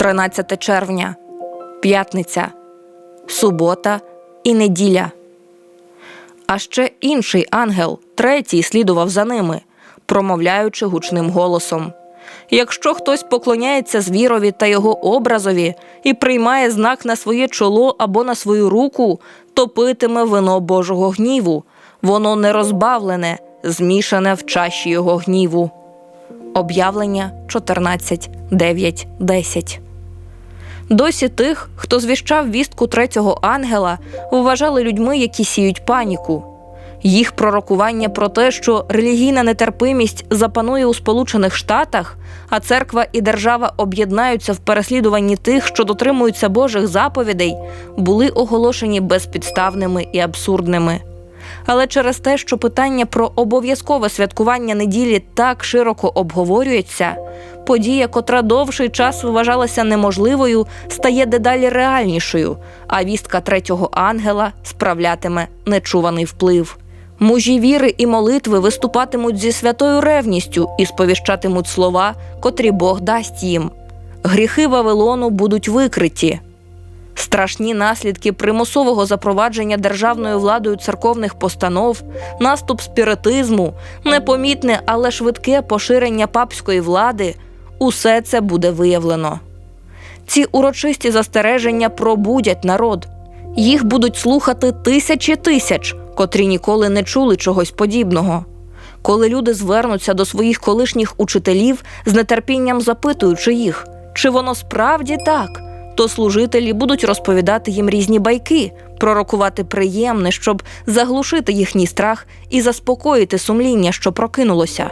13 червня, п'ятниця, субота і неділя. А ще інший ангел, третій, слідував за ними, промовляючи гучним голосом. Якщо хтось поклоняється звірові та його образові і приймає знак на своє чоло або на свою руку, то питиме вино Божого гніву, воно не розбавлене, змішане в чаші його гніву. Об'явлення 14, 9, 10 Досі тих, хто звіщав вістку третього ангела, вважали людьми, які сіють паніку. Їх пророкування про те, що релігійна нетерпимість запанує у Сполучених Штатах, а церква і держава об'єднаються в переслідуванні тих, що дотримуються Божих заповідей, були оголошені безпідставними і абсурдними. Але через те, що питання про обов'язкове святкування неділі так широко обговорюється, подія, котра довший час вважалася неможливою, стає дедалі реальнішою, а вістка третього ангела справлятиме нечуваний вплив. Мужі віри і молитви виступатимуть зі святою ревністю і сповіщатимуть слова, котрі Бог дасть їм. Гріхи Вавилону будуть викриті. Страшні наслідки примусового запровадження державною владою церковних постанов, наступ спіритизму, непомітне, але швидке поширення папської влади усе це буде виявлено. Ці урочисті застереження пробудять народ. Їх будуть слухати тисячі тисяч, котрі ніколи не чули чогось подібного. Коли люди звернуться до своїх колишніх учителів з нетерпінням запитуючи їх, чи воно справді так, то служителі будуть розповідати їм різні байки, пророкувати приємне, щоб заглушити їхній страх і заспокоїти сумління, що прокинулося.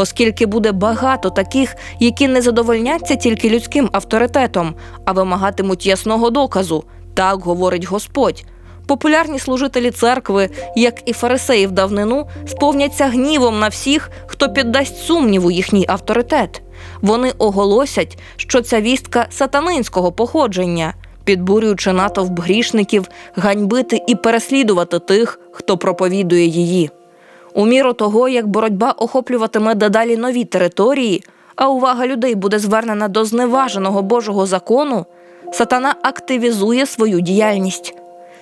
Оскільки буде багато таких, які не задовольняться тільки людським авторитетом, а вимагатимуть ясного доказу, так говорить Господь. Популярні служителі церкви, як і фарисеї в давнину, сповняться гнівом на всіх, хто піддасть сумніву їхній авторитет. Вони оголосять, що ця вістка сатанинського походження, підбурюючи натовп грішників, ганьбити і переслідувати тих, хто проповідує її. У міру того, як боротьба охоплюватиме дедалі нові території, а увага людей буде звернена до зневаженого Божого закону, сатана активізує свою діяльність.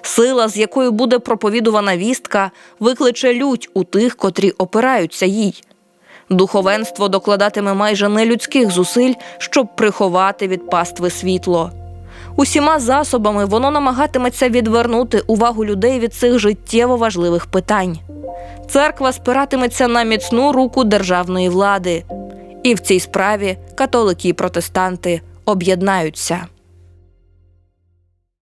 Сила, з якою буде проповідувана вістка, викличе лють у тих, котрі опираються їй. Духовенство докладатиме майже нелюдських зусиль, щоб приховати від пастви світло. Усіма засобами воно намагатиметься відвернути увагу людей від цих життєво важливих питань. Церква спиратиметься на міцну руку державної влади, і в цій справі католики і протестанти об'єднаються.